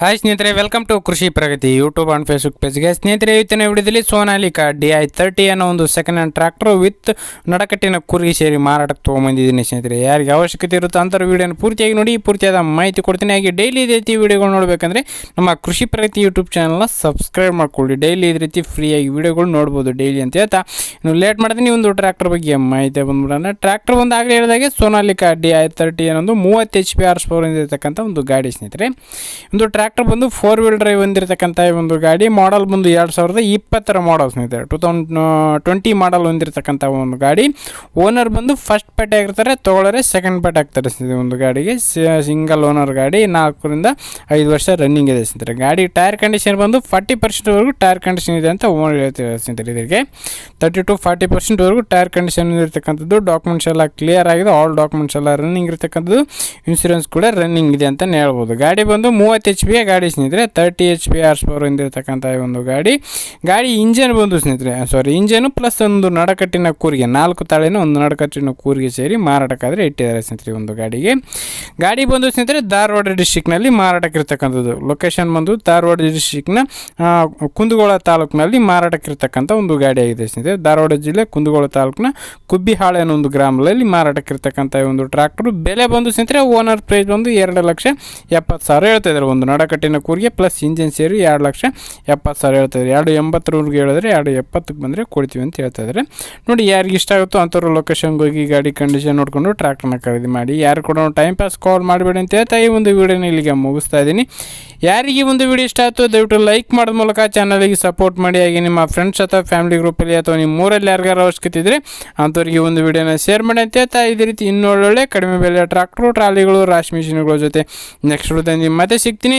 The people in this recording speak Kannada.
ಹಾಯ್ ಸ್ನೇಹಿತರೆ welcome to Krishi Pragati YouTube and Facebook ಪೇಜ್ಗೆ ಸ್ನೇಹಿತರೆ ಇವತ್ತಿನ ವಿಡಿಯೋದಲ್ಲಿ ಸೋನಾಲಿಕಾ ಡಿ ಐ ತರ್ಟಿ ಅನ್ನೋ ಒಂದು ಸೆಕೆಂಡ್ ಹ್ಯಾಂಡ್ ಟ್ರ್ಯಾಕ್ಟರ್ ವಿತ್ ನಡಕಟ್ಟಿನ ಕುರಿ ಸೇರಿ ಮಾರಾಟಕ್ಕೆ ತೊಗೊಂಬಂದಿದ್ದೀನಿ ಸ್ನೇಹಿತರೆ. ಯಾರಿಗೆ ಅವಶ್ಯಕತೆ ಇರುತ್ತೋ ಅಂಥವ್ರು ವಿಡಿಯೋನ ಪೂರ್ತಿಯಾಗಿ ನೋಡಿ, ಪೂರ್ತಿಯಾದ ಮಾಹಿತಿ ಕೊಡ್ತೀನಿ. ಹಾಗೆ ಡೈಲಿ ಇದೇ ರೀತಿ ವೀಡಿಯೋಗಳು ನೋಡಬೇಕಂದ್ರೆ ನಮ್ಮ ಕೃಷಿ ಪ್ರಗತಿ ಯೂಟ್ಯೂಬ್ ಚಾನಲ್ನ ಸಬ್ಸ್ಕ್ರೈಬ್ ಮಾಡ್ಕೊಳ್ಳಿ. ಡೈಲಿ ಇದೇ ರೀತಿ ಫ್ರೀಯಾಗಿ ವೀಡಿಯೋಗಳು ನೋಡ್ಬೋದು ಡೈಲಿ ಅಂತ ಹೇಳ್ತಾ. ನೀವು ಲೇಟ್ ಮಾಡ್ತೀನಿ ಒಂದು ಟ್ರ್ಯಾಕ್ಟರ್ ಬಗ್ಗೆ ಮಾಹಿತಿ ಬಂದ್ಬಿಡೋಣ. ಟ್ರ್ಯಾಕ್ಟರ್ ಒಂದು ಆಗಲೇ ಹೇಳಿದಾಗೆ ಸೋನಾಲಿಕಾ ಡಿ ಐ ತರ್ಟಿ ಅನ್ನೋದು ಮೂವತ್ತು ಎಚ್ ಪಿ ಆರ್ ಸ್ಪೋರ್ ಇರತಕ್ಕಂಥ ಒಂದು ಗಾಡಿ ಸ್ನೇಹಿತರೆ. ಒಂದು ಟ್ರ್ಯಾಕ್ಟರ್ ಬಂದು ಫೋರ್ ವೀಲ್ ಡ್ರೈವ್ ಹೊಂದಿರತಕ್ಕಂಥ ಒಂದು ಗಾಡಿ ಮಾಡಲ್ ಬಂದು ಎರಡು ಸಾವಿರದ ಇಪ್ಪತ್ತರ ಮಾಡಲ್ ಸ್ನೇಹಿತರೆ ಟೂ ತೌಸಂಡ್ ಟ್ವೆಂಟಿ ಮಾಡಲ್ ಹೊಂದಿರತಕ್ಕಂಥ ಒಂದು ಗಾಡಿ. ಓನರ್ ಬಂದು ಫಸ್ಟ್ ಪೇಟೆ ಆಗಿರ್ತಾರೆ ತೊಗೊಳೋರೆ ಸೆಕೆಂಡ್ ಪೇಟೆ ಆಗ್ತಾರೆ ಸ್ನೇಹಿತರೆ ಒಂದು ಗಾಡಿಗೆ. ಸಿಂಗಲ್ ಓನರ್ ಗಾಡಿ, ನಾಲ್ಕರಿಂದ ಐದು ವರ್ಷ ರನ್ನಿಂಗ್ ಇದೆ ಸ್ನೇಹಿತರೆ ಗಾಡಿ ಟೈರ್ ಕಂಡೀಷನ್ ಬಂದು ಫಾರ್ಟಿ ಪರ್ಸೆಂಟ್ವರೆಗೂ ಟೈರ್ ಕಂಡೀಷನ್ ಇದೆ ಅಂತ ಓನರ್ ಹೇಳ್ತಿದ್ದಾರೆ ಸ್ನೇಹಿತರೆ ಇದಕ್ಕೆ ತರ್ಟಿ ಟು ಫಾರ್ಟಿ ಪರ್ಸೆಂಟ್ವರೆಗೂ ಟೈರ್ ಕಂಡೀಷನ್ ಇರತಕ್ಕಂಥದ್ದು. ಡಾಕ್ಯುಮೆಂಟ್ಸ್ ಎಲ್ಲ ಕ್ಲಿಯರ್ ಆಗಿದೆ. ಆಲ್ ಡಾಕ್ಯುಮೆಂಟ್ಸ್ ಎಲ್ಲ ರನ್ನಿಂಗ್ ಇರತಕ್ಕಂಥದ್ದು. ಇನ್ಸೂರೆನ್ಸ್ ಕೂಡ ರನ್ನಿಂಗ್ ಇದೆ ಅಂತ ಹೇಳ್ಬೋದು. ಗಾಡಿ ಬಂದು ಮೂವತ್ತು ಎಚ್ ಪಿಯ ಗಾಡಿ ಸ್ನೇಹಿತರೆ ತರ್ಟಿ ಎಚ್ ಪಿ ಆರ್ಸ್ ಪವರ್ ಹೊಂದಿರತಕ್ಕಂಥ ಒಂದು ಗಾಡಿ. ಗಾಡಿ ಇಂಜನ್ ಬಂದು ಸ್ನೇಹಿತರೆ ಸಾರಿ ಇಂಜನು ಪ್ಲಸ್ ಒಂದು ನಡಕಟ್ಟಿನ ಕೂರಿಗೆ, ನಾಲ್ಕು ತಾಳಿನ ಒಂದು ನಡಕಟ್ಟಿನ ಕೂರಿಗೆ ಸೇರಿ ಮಾರಾಟಕ್ಕಾದರೆ ಇಟ್ಟಿದ್ದಾರೆ ಸ್ನೇಹಿತರೆ ಒಂದು ಗಾಡಿಗೆ. ಗಾಡಿ ಬಂದು ಸ್ನೇಹಿತರೆ, ಧಾರವಾಡ ಡಿಸ್ಟಿಕ್ನಲ್ಲಿ ಮಾರಾಟಕ್ಕಿರ್ತಕ್ಕಂಥದ್ದು. ಲೊಕೇಶನ್ ಬಂದು ಧಾರವಾಡ ಡಿಸ್ಟಿಕ್ನ ಕುಂದಗೋಳ ತಾಲೂಕಿನಲ್ಲಿ ಮಾರಾಟಕ್ಕಿರ್ತಕ್ಕಂಥ ಒಂದು ಗಾಡಿ ಆಗಿದೆ ಸ್ನೇಹಿತರೆ. ಧಾರವಾಡ ಜಿಲ್ಲೆ ಕುಂದಗೋಳ ತಾಲೂಕಿನ ಕುಬ್ಬಿಹಾಳೆ ಅನ್ನೋ ಒಂದು ಗ್ರಾಮದಲ್ಲಿ ಮಾರಾಟಕ್ಕಿರ್ತಕ್ಕಂಥ ಒಂದು ಟ್ರ್ಯಾಕ್ಟರ್ ಬೆಲೆ ಬಂದು ಸ್ನೇಹಿತರೆ ಓನರ್ ಪ್ರೈಸ್ ಬಂದು ಎರಡು ಲಕ್ಷ ಎಪ್ಪತ್ತು ಸಾವಿರ ಹೇಳ್ತಾ ಇದ್ದಾರೆ. ಒಂದು ನಡಕಟ್ಟಿನ ಕೂರಿಗೆ ಪ್ಲಸ್ ಇಂಜಿನ್ ಸೇರಿ ಎರಡು ಲಕ್ಷ ಎಪ್ಪತ್ತು ಸಾವಿರ ಹೇಳ್ತಾಯಿದ್ರು ಎರಡು ಎಂಬತ್ತರವರೆಗೆ ಹೇಳಿದ್ರೆ ಎರಡು ಎಪ್ಪತ್ತಕ್ಕೆ ಬಂದರೆ ಕೊಡ್ತೀವಿ ಅಂತ ಹೇಳ್ತಾ ಇದ್ದಾರೆ. ನೋಡಿ, ಯಾರಿಗೆ ಇಷ್ಟ ಆಗುತ್ತೋ ಅಂಥವ್ರು ಲೊಕೇಶನ್ಗೆ ಹೋಗಿ ಗಾಡಿ ಕಂಡೀಷನ್ ನೋಡಿಕೊಂಡು ಟ್ರ್ಯಾಕ್ಟರ್ನ ಖರೀದಿ ಮಾಡಿ. ಯಾರು ಕೂಡ ಟೈಮ್ ಪಾಸ್ ಕಾಲ್ ಮಾಡಬೇಡಿ ಅಂತ ಹೇಳ್ತಾ ಈ ಒಂದು ವಿಡಿಯೋನ ಇಲ್ಲಿಗೆ ಮುಗಿಸ್ತಾ ಇದ್ದೀನಿ. ಯಾರಿಗೆ ಒಂದು ವಿಡಿಯೋ ಇಷ್ಟ ಆಯ್ತು ದಯವಿಟ್ಟು ಲೈಕ್ ಮಾಡೋದ ಮೂಲಕ ಚಾನಲಿಗೆ ಸಪೋರ್ಟ್ ಮಾಡಿ. ಹಾಗೆ ನಿಮ್ಮ ಫ್ರೆಂಡ್ಸ್ ಅಥವಾ ಫ್ಯಾಮಿಲಿ ಗ್ರೂಪಲ್ಲಿ ಅಥವಾ ನಿಮ್ಮ ಊರಲ್ಲಿ ಯಾರಿಗಾರು ಅವಶ್ಯಕತೆ ಇದ್ದರೆ ಅಂಥವ್ರಿಗೆ ಒಂದು ವಿಡಿಯೋನ ಶೇರ್ ಮಾಡಿ ಅಂತ ಹೇಳ್ತಾ ಇದೇ ರೀತಿ ಇನ್ನೊಳ್ಳೊಳ್ಳೆ ಕಡಿಮೆ ಬೆಲೆ ಟ್ರಾಕ್ಟ್ರು ಟ್ರಾಲಿಗಳು ರಾಶಿ ಮಿಷಿನ್ಗಳ ಜೊತೆ. ನೆಕ್ಸ್ಟ್ ಮತ್ತೆ ಸಿಗ್ತೀನಿ.